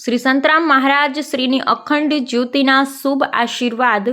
શ્રી સંતરામ મહારાજ શ્રીની અખંડ જ્યોતિના શુભ આશીર્વાદ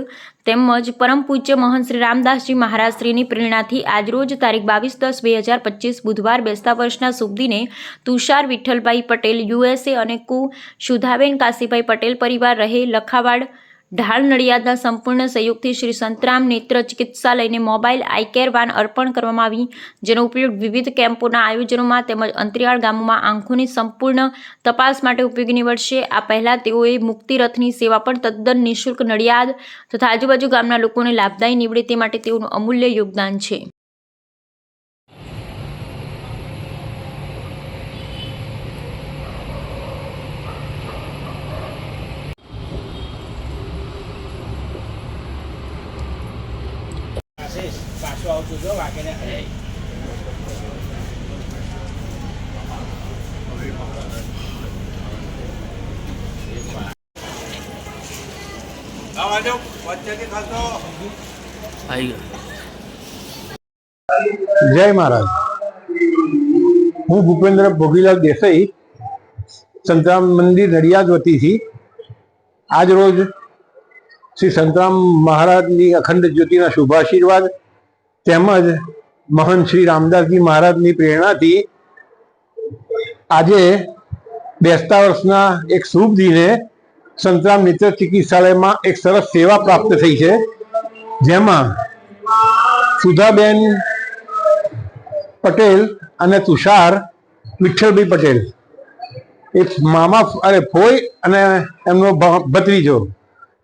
તેમજ પરમ પૂજ્ય મહંત શ્રી રામદાસજી મહારાજ શ્રીની પ્રેરણાથી આજરોજ તારીખ બાવીસ દસ બે હજાર પચીસ બુધવાર બેસતા વર્ષના શુભ દિને તુષાર વિઠ્ઠલભાઈ પટેલ યુએસએ અને કુ સુધાબેન કાશીભાઈ પટેલ પરિવાર રહે લખાવાડ ઢાળ નડિયાદના સંપૂર્ણ સહયોગથી શ્રી સંતરામ નેત્ર ચિકિત્સાલયને મોબાઈલ આઈ કેર વાન અર્પણ કરવામાં આવી, જેનો ઉપયોગ વિવિધ કેમ્પોના આયોજનોમાં તેમજ અંતરિયાળ ગામોમાં આંખોની સંપૂર્ણ તપાસ માટે ઉપયોગી નીવડશે. આ પહેલાં તેઓએ મુક્તિરથની સેવા પણ તદ્દન નિઃશુલ્ક નડિયાદ તથા આજુબાજુ ગામના લોકોને લાભદાયી નીવડે તે માટે તેઓનું અમૂલ્ય યોગદાન છે. આશીષ પાછો આવતું જો વાગે ને. જય મહારાજ. હું ભૂપેન્દ્ર ભોગીલાલ દેસાઈ સંતરામ મંદિર નડિયાદ વતીથી. આજ રોજ શ્રી સંતરામ મહારાજની અખંડ જ્યોતિના શુભાશીર્વાદ તેમજ મહંત શ્રી રામદાસજી મહારાજની પ્રેરણાથી આજે બેસતા વર્ષના એક શુભ દિને સંતરામ મિત્ર ચિકિત્સાલયમાં એક સરસ સેવા પ્રાપ્ત થઈ છે. જેમાં સુધાબેન પટેલ અને તુષાર વિઠ્ઠલભાઈ પટેલ. એક મામા અરે ફોઈ અને એમનો ભત્રીજો.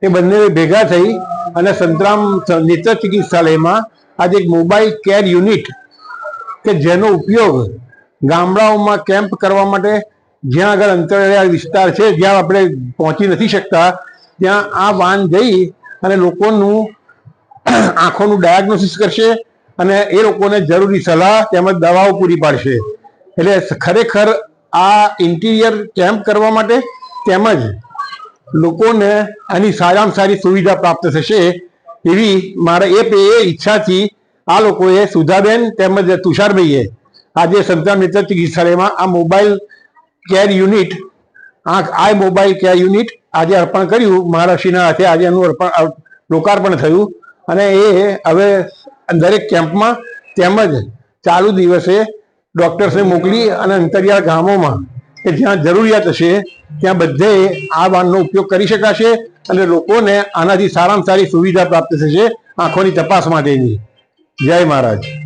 એ બંને ભેગા થઈ અને સંતરામ નેત્ર ચિકિત્સાલયમાં આજે એક મોબાઈલ કેર યુનિટ કે જેનો ઉપયોગ ગામડાઓમાં કેમ્પ કરવા માટે જ્યાં આગળ અંતરિયાળ વિસ્તાર છે, જ્યાં આપણે પહોંચી નથી શકતા, ત્યાં આ વાન જઈ અને લોકોનું આંખોનું ડાયગ્નોસિસ કરશે અને એ લોકોને જરૂરી સલાહ તેમજ દવાઓ પૂરી પાડશે. એટલે ખરેખર આ ઇન્ટિરિયર કેમ્પ કરવા માટે તેમજ લોકોને આની સારામાં સારી સુવિધા પ્રાપ્ત થશે એવી મારા એ એ ઈચ્છાથી આ લોકોએ સુધાબેન તેમજ તુષારભાઈએ આજે સંતાન મિત્ર ચિકિત્સાલયમાં આ મોબાઈલ કેર યુનિટ આંખ આ મોબાઈલ કેર યુનિટ આજે અર્પણ કર્યું. મહારાષ્ટ્રીના હાથે આજે એનું અર્પણ લોકાર્પણ થયું અને એ હવે દરેક કેમ્પમાં તેમજ ચાલુ દિવસે ડૉક્ટર્સને મોકલી અને અંતરિયાળ ગામોમાં કે જ્યાં જરૂરિયાત હશે, ત્યાં બધે આ વાનનો ઉપયોગ કરી શકાશે અને લોકોને આનાથી સારામાં સારી સુવિધા પ્રાપ્ત થશે આંખોની તપાસ માટેની. જય મહારાજ.